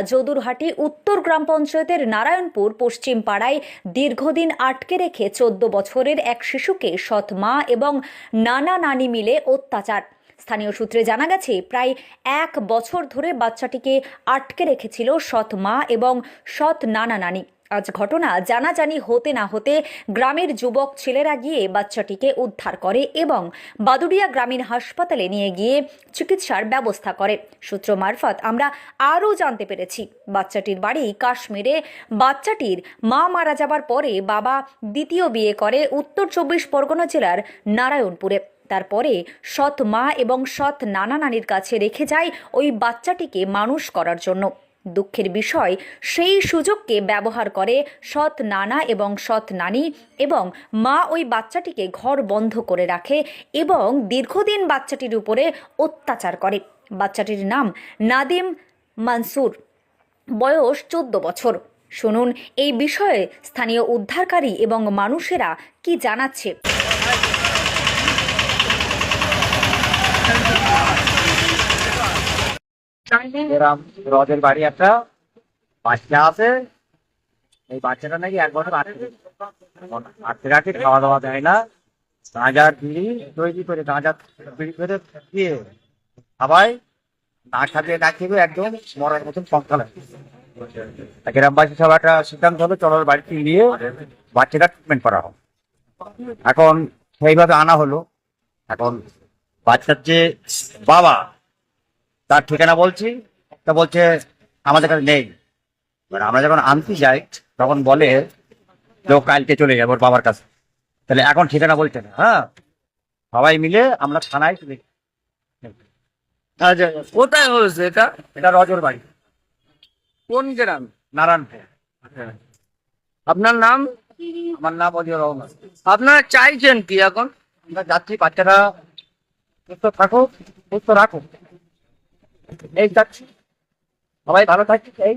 যদুরহাটি উত্তর গ্রাম পঞ্চায়েতের নারায়ণপুর পশ্চিম পাড়ায় দীর্ঘদিন আটকে রেখে চোদ্দ বছরের এক শিশুকে সৎ মা এবং নানা নানি মিলে অত্যাচার। স্থানীয় সূত্রে জানা গেছে, প্রায় এক বছর ধরে বাচ্চাটিকে আটকে রেখেছিল সৎ মা এবং সৎ নানা নানি। আজ ঘটনা জানাজানি হতে না হতে গ্রামের যুবক ছেলেরা গিয়ে বাচ্চাটিকে উদ্ধার করে এবং বাদুড়িয়া গ্রামীণ হাসপাতালে নিয়ে গিয়ে চিকিৎসার ব্যবস্থা করে। সূত্র মারফত আমরা আরও জানতে পেরেছি, বাচ্চাটির বাড়ি কাশ্মীরে। বাচ্চাটির মা মারা যাবার পরে বাবা দ্বিতীয় বিয়ে করে উত্তর চব্বিশ পরগনা জেলার নারায়ণপুরে। তারপরে সৎ মা এবং সৎ নানা নানির কাছে রেখে যায় ওই বাচ্চাটিকে মানুষ করার জন্য। দুঃখের বিষয়, সেই সুযোগকে ব্যবহার করে সৎ নানা এবং সৎ নানি এবং মা ওই বাচ্চাটিকে ঘর বন্ধ করে রাখে এবং দীর্ঘদিন বাচ্চাটির উপরে অত্যাচার করে। বাচ্চাটির নাম নাদিম মানসুর। বয়স চোদ্দ বছর। শুনুন, এই বিষয়ে স্থানীয় উদ্ধারকারী এবং মানুষেরা কি জানাচ্ছে? রজের বাড়ি একটা বাচ্চা আছে। এই বাচ্চাটা নাকি এক বছর আটকে রাখে খাওয়া দাওয়া দেয় না। গাঁজার বিড়ি তৈরি করে, গাঁজা বিড়ি করে দিয়ে সবাই না খাবে, না খেবে, একদম মরার মতন পঙ্কা লাগে। গ্রামবাসী সব একটা সিদ্ধান্ত হলো, চলো বাড়িতে নিয়ে বাচ্চাটা ট্রিটমেন্ট করা হোক। এখন সেইভাবে আনা হলো। এখন বাচ্চার যে বাবা তার ঠিকানা বলছি তা বলছে আমাদের কাছে নেই। এবার আমরা যখন আনতে যাই তখন বলে যে ও কালকে চলে যাবে ওর বাবার কাছে। তাহলে এখন ঠিকানা বলছে না হ্যাঁ? সবাই মিলে আমরা থানায় চলে আচ্ছা কোথায় হয়েছে এটা? এটা রজর বাড়ি। কোন গ্রাম? নারায়ণপুর। আপনার নাম? আমার নাম অজিয় রহমান। আপনারা চাইছেন কি এখন? আমরা যাচ্ছি বাচ্চারা সুস্থ থাকুক সুস্থ রাখুক। এই যাচ্ছি সবাই ভালো থাকছি এই।